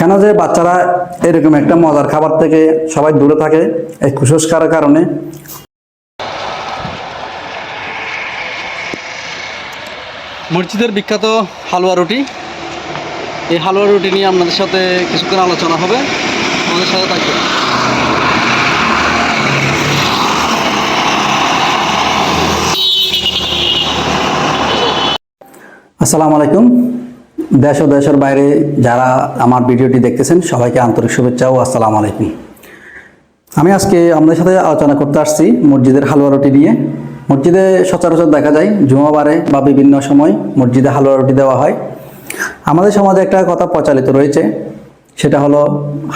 কেন যে বাচ্চারা এরকম একটা মজার খাবার থেকে সবাই দূরে থাকে এই কুসংস্কারের কারণে? মসজিদের বিখ্যাত হালুয়া রুটি। এই হালুয়া রুটি নিয়ে আপনাদের সাথে কিছুক্ষণ আলোচনা হবে। আমাদের সাথে থাকবে আসসালামু আলাইকুম। দেশ ও দেশের বাইরে যারা আমার ভিডিওটি দেখতেছেন, সবাইকে আন্তরিক শুভেচ্ছা ও আসসালামু আলাইকুম। আমি আজকে আপনাদের সাথে আলোচনা করতে আসছি মসজিদের হালুয়া রুটি নিয়ে। মসজিদে সচরাচর দেখা যায়, জুমাবারে বা বিভিন্ন সময় মসজিদে হালুয়া রুটি দেওয়া হয়। আমাদের সমাজে একটা কথা প্রচলিত রয়েছে, সেটা হলো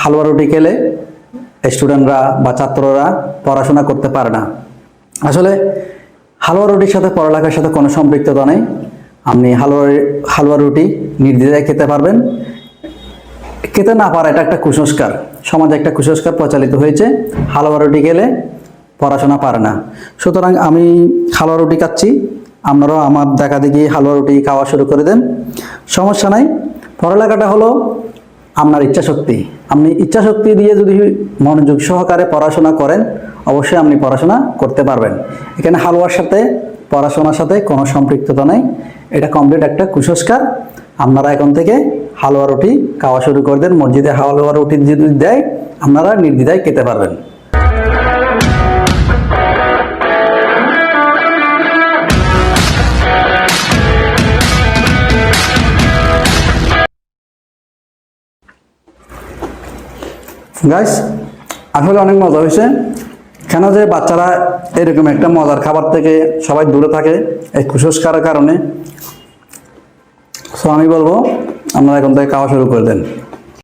হালুয়া রুটি খেলে স্টুডেন্টরা বা ছাত্ররা পড়াশোনা করতে পারে না। আসলে হালুয়া রুটির সাথে পড়ালেখার সাথে কোনো সম্পৃক্ততা নেই আপনি হালুয়া হালুয়া রুটি নির্দ্বিধায় খেতে পারবেন। খেতে না পারা এটা একটা কুসংস্কার। সমাজে একটা কুসংস্কার প্রচালিত হয়েছে। হালুয়া রুটি খেলে পড়াশোনা পারে না। সুতরাং আমি হালুয়া রুটি খাচ্ছি। আপনারাও আমার দেখা দেখি হালুয়া রুটি খাওয়া শুরু করে দেন। সমস্যা নাই। পড়ালেখাটা হলো আপনার ইচ্ছা শক্তি আপনি ইচ্ছা শক্তি দিয়ে যদি মনোযোগ সহকারে পড়াশোনা করেন, অবশ্যই আপনি পড়াশোনা করতে পারবেন। এখানে হালুয়ার সাথে পড়াশোনার সাথে কোনো সম্পৃক্ততা নেই। এটা কমপ্লিট একটা কুসংস্কার। আপনারা এখন থেকে হালুয়া রুটি খাওয়া শুরু করে দেন। মসজিদে হালুয়া রুটি যদি দেয়, আপনারা নির্দ্বিধায় খেতে পারবেন। গাইস আসলে অনেক মজা হয়েছে। কেন যে বাচ্চারা এরকম একটা মজার খাবার থেকে সবাই দূরে থাকে, এই কুসংস্কারের কারণে? সো আমি বলব আমরা এখন থেকে খাওয়া শুরু করে দেন।